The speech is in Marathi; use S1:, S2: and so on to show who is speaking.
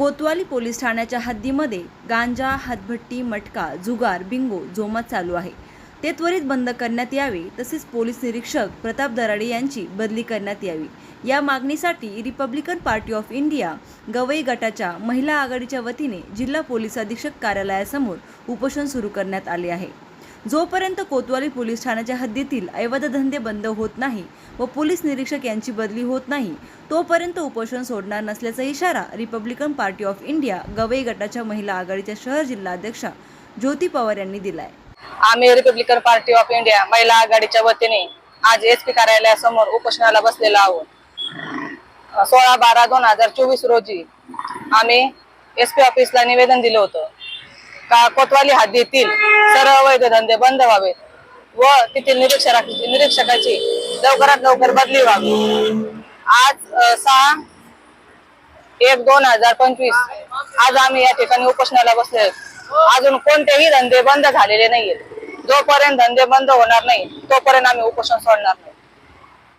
S1: कोतवाली पोलीस ठाण्याच्या हद्दीमध्ये गांजा हातभट्टी मटका जुगार बिंगो जोमात चालू आहे. ते त्वरित बंद करण्यात यावे तसेच पोलीस निरीक्षक प्रताप दराडे यांची बदली करण्यात यावी. या मागणीसाठी Republican party of India Gavai गटाच्या महिला आघाडीच्या वतीने जिल्हा पोलीस अधीक्षक कार्यालयासमोर उपोषण सुरू करण्यात आले आहे. जोपर्यंत कोतवाली पोलीस ठाण्याच्या हद्दीतील अवैध धंदे बंद होत नाही व पोलीस निरीक्षक यांची बदली होत नाही तोपर्यंत उपोषण सोडणार नसल्याचा इशारा Republican party of India Gavai गटाच्या महिला आघाडीच्या शहर जिल्हाध्यक्षा ज्योती पवार यांनी दिलाय.
S2: आम्ही रिपब्लिकन पार्टी ऑफ इंडिया महिला आघाडीच्या वतीने आज एस पी कार्यालयासमोर उपोषणाला बसलेलो आहोत. सोळा बारा दोन हजार चोवीस रोजी आम्ही एस पी ऑफिसला निवेदन दिलं होतं. का कोतवाली हद्दीतील सर्व अवैध धंदे बंद व्हावेत व तेथील निरीक्षक निरीक्षकाची लवकरात लवकर बदली व्हावी. आज सहा एक दोन हजार पंचवीस. आज आम्ही या ठिकाणी उपोषणाला बसले अजून कोणतेही धंदे बंद झालेले नाहीयेत. जोपर्यंत धंदे बंद होणार नाही तोपर्यंत आम्ही उपोषण सोडणार नाही.